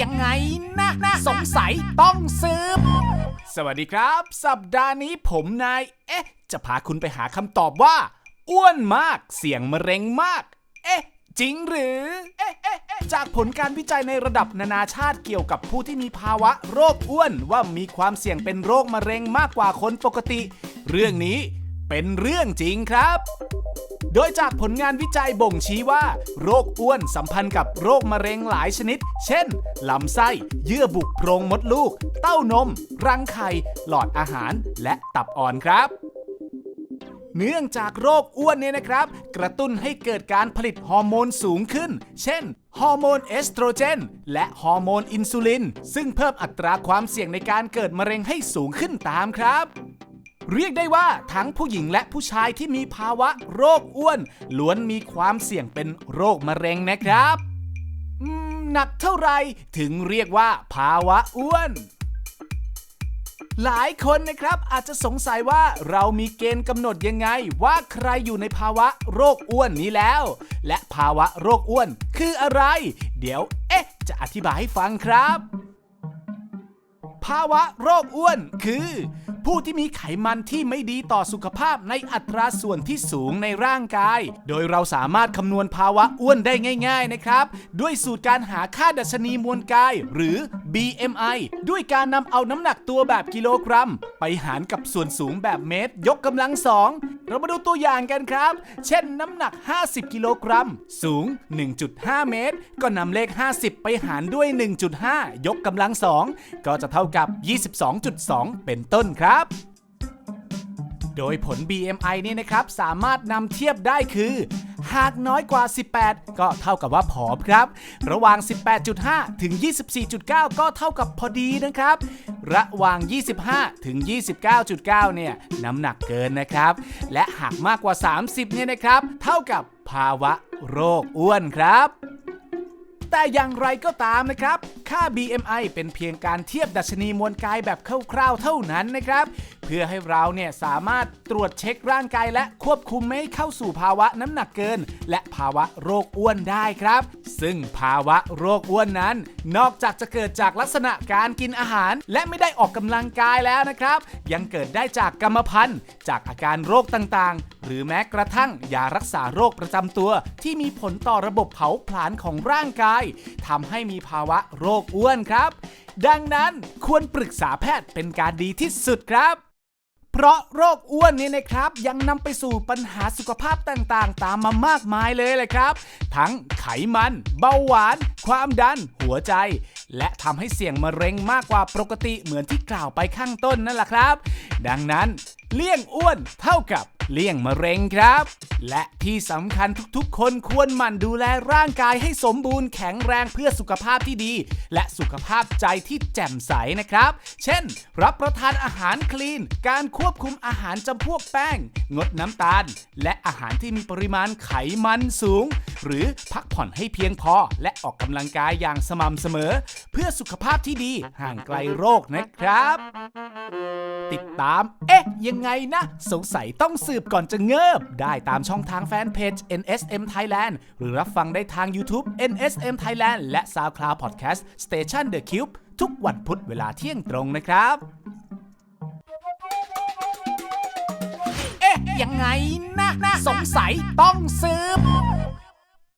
ยังไงนะนะสงสัยต้องสืบสวัสดีครับ สัปดาห์นี้ผมนาย เอ๊ะ จะพาคุณไปหาคำตอบว่า อ้วนมากเสี่ยงมะเร็งมาก เอ๊ะ จริงหรือเอ๊ะเอ๊ะเอ๊ะจากผลการวิจัยในระดับนานาชาติเกี่ยวกับผู้ที่มีภาวะโรคอ้วนว่ามีความเสี่ยงเป็นโรคมะเร็งมากกว่าคนปกติ เรื่องนี้เป็นเรื่องจริงครับ โดยจากผลงานวิจัยบ่งชี้ว่า โรคอ้วนสัมพันธ์กับโรคมะเร็งหลายชนิด เช่น ลำไส้ เยื่อบุโพรงมดลูก เต้านม รังไข่ หลอดอาหาร และตับอ่อนครับเนื่องจากโรคอ้วนเนี่ยนะครับ กระตุ้นให้เกิดการผลิตฮอร์โมนสูงขึ้น เช่น ฮอร์โมนเอสโตรเจน และฮอร์โมนอินซูลิน ซึ่งเพิ่มอัตราความเสี่ยงในการเกิดมะเร็งให้สูงขึ้นตามครับ เรียกได้ว่าทั้งผู้หญิงและผู้ชายที่มีภาวะโรคอ้วน ล้วนมีความเสี่ยงเป็นโรคมะเร็งนะครับอืมหนักเท่าไรถึงเรียกว่าภาวะอ้วน หลายคนนะครับอาจจะสงสัยว่าเรามีเกณฑ์กำหนดยังไง ว่าใครอยู่ในภาวะโรคอ้วนนี้แล้ว และภาวะโรคอ้วนคืออะไร เดี๋ยวเอ๊ะ จะอธิบายให้ฟังครับ ภาวะโรคอ้วน คือ ผู้ที่มีไขมันที่ไม่ดีต่อสุขภาพในอัตราส่วนที่สูงในร่างกาย โดยเราสามารถคำนวณภาวะอ้วนได้ง่าย ๆนะครับ ด้วยสูตรการหาค่าดัชนีมวลกาย หรือ BMI ด้วยการนำเอาน้ำหนักตัวแบบกิโลกรัม ไปหารกับส่วนสูงแบบเมตร ยกกำลังสอง เรามาดูตัวอย่างกันครับ เช่นน้ำหนัก 50 กิโลกรัม สูง 1.5 เมตร ก็นำเลข 50 ไปหารด้วย 1.5 ยกกำลังสอง ก็จะเท่ากับ 22.2 เป็นต้นครับโดยผล BMI เนี่ยนะครับ สามารถนำเทียบได้คือ หากน้อยกว่า 18 ก็เท่ากับว่าผอมครับ ระหว่าง 18.5 ถึง 24.9 ก็เท่ากับพอดีนะครับ ระหว่าง 25 ถึง 29.9 เนี่ยน้ำหนักเกินนะครับ และหากมากกว่า 30 เนี่ยนะครับ เท่ากับภาวะโรคอ้วนครับ แต่อย่างไรก็ตามนะครับ ค่า BMI เป็นเพียงการเทียบดัชนีมวลกายแบบคร่าวๆเท่านั้นนะครับ เพื่อให้เราเนี่ยสามารถตรวจเช็คร่างกายและควบคุมไม่ให้เข้าสู่ภาวะน้ำหนักเกิน และภาวะโรคอ้วนได้ครับ ซึ่งภาวะโรคอ้วนนั้น นอกจากจะเกิดจากลักษณะการกินอาหาร และไม่ได้ออกกำลังกายแล้วนะครับ ยังเกิดได้จากกรรมพันธุ์ จากอาการโรคต่างๆ หรือแม้กระทั่งยารักษาโรคประจำตัว ที่มีผลต่อระบบเผาผลาญของร่างกายทำให้มีภาวะโรคอ้วนครับ ดังนั้นควรปรึกษาแพทย์เป็นการดีที่สุดครับ ราะโรคอ้วนนี่นะครับ ยังนำไปสู่ปัญหาสุขภาพต่างๆ ตามมามากมายเลยเลยครับ ทั้งไขมัน เบาหวาน ความดัน หัวใจ และทำให้เสี่ยงมะเร็งมากกว่าปกติเหมือนที่กล่าวไปข้างต้นนั่นแหละครับ ดังนั้นเลี่ยงอ้วนเท่ากับ เลี่ยงมะเร็งครับ และที่สำคัญทุกๆ คนควรหมั่นดูแลร่างกายให้สมบูรณ์แข็งแรงเพื่อสุขภาพที่ดี และสุขภาพใจที่แจ่มใสนะครับ เช่น รับประทานอาหารคลีน การควบคุมอาหารจำพวกแป้ง งดน้ำตาล และอาหารที่มีปริมาณไขมันสูง หรือพักผ่อนให้เพียงพอ และออกกำลังกายอย่างสม่ำเสมอ เพื่อสุขภาพที่ดีห่างไกลโรคนะครับ ติดตาม เอ๊ะ ยังไงนะ สงสัยต้องสืบก่อนจะเงิบ ได้ตามช่องทางแฟนเพจ NSM Thailand หรือรับฟังได้ทาง YouTube NSM Thailand และ SoundCloud Podcast Station The Cube ทุกวันพุธเวลาเที่ยงตรงนะครับ ยังไงนะ สงสัยต้องซืบ